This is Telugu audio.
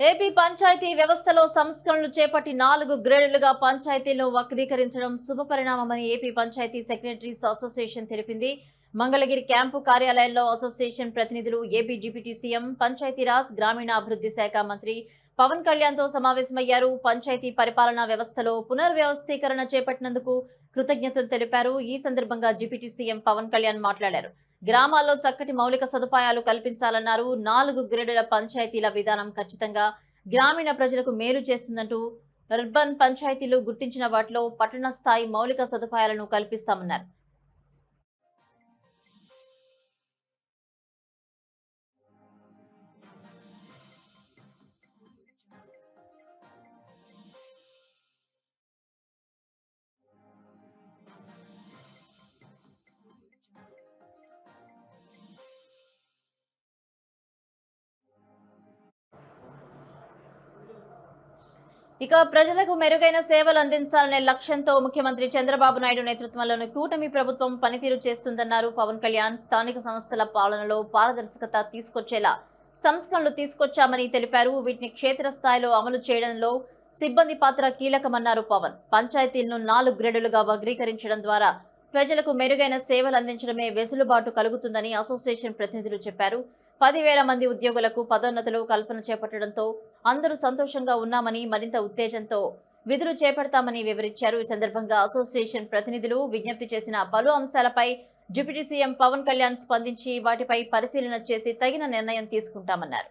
ఏపీ పంచాయతీ వ్యవస్థలో సంస్కరణలు చేపట్టి నాలుగు గ్రేడులుగా పంచాయతీలను వక్రీకరించడం శుభపరిణామమని ఏపీ పంచాయతీ సెక్రటరీస్ అసోసియేషన్ తెలిపింది. మంగళగిరి క్యాంపు కార్యాలయంలో అసోసియేషన్ ప్రతినిధులు ఏపీ డిప్యూటీ సీఎం పంచాయతీరాజ్ గ్రామీణాభివృద్ధి శాఖ మంత్రి పవన్ కళ్యాణ్తో సమావేశమయ్యారు. పంచాయతీ పరిపాలనా వ్యవస్థలో పునర్వ్యవస్థీకరణ చేపట్టినందుకు కృతజ్ఞతలు తెలిపారు. ఈ సందర్భంగా డిప్యూటీ సీఎం పవన్ కళ్యాణ్ మాట్లాడారు. గ్రామాల్లో చక్కటి మౌలిక సదుపాయాలు కల్పించాలన్నారు. నాలుగు గ్రేడుల పంచాయతీల విధానం ఖచ్చితంగా గ్రామీణ ప్రజలకు మేలు చేస్తుందంటూ అర్బన్ పంచాయతీలు గుర్తించిన వాటిలో పట్టణ స్థాయి మౌలిక సదుపాయాలను కల్పిస్తామన్నారు. ఇక ప్రజలకు మెరుగైన సేవలు అందించాలనే లక్ష్యంతో ముఖ్యమంత్రి చంద్రబాబు నాయుడు నేతృత్వంలోని కూటమి ప్రభుత్వం పనితీరు చేస్తుందన్నారు పవన్ కళ్యాణ్ స్థానిక సంస్థల పాలనలో పారదర్శకత తీసుకొచ్చేలా సంస్కరణలు తీసుకొచ్చామని తెలిపారు. వీటిని క్షేత్రస్థాయిలో అమలు చేయడంలో సిబ్బంది పాత్ర కీలకమన్నారు పవన్. పంచాయతీలను నాలుగు గ్రేడులుగా వర్గీకరించడం ద్వారా ప్రజలకు మెరుగైన సేవలు అందించడమే వెసులుబాటు కలుగుతుందని అసోసియేషన్ ప్రతినిధులు చెప్పారు. పదివేల మంది ఉద్యోగులకు పదోన్నతులు కల్పన చేపట్టడంతో అందరూ సంతోషంగా ఉన్నామని మరింత ఉత్తేజంతో విధులు చేపడతామని వివరించారు. ఈ సందర్భంగా అసోసియేషన్ ప్రతినిధులు విజ్ఞప్తి చేసిన పలు అంశాలపై డిప్యూటీ సీఎం పవన్ కళ్యాణ్ స్పందించి వాటిపై పరిశీలన చేసి తగిన నిర్ణయం తీసుకుంటామన్నారు.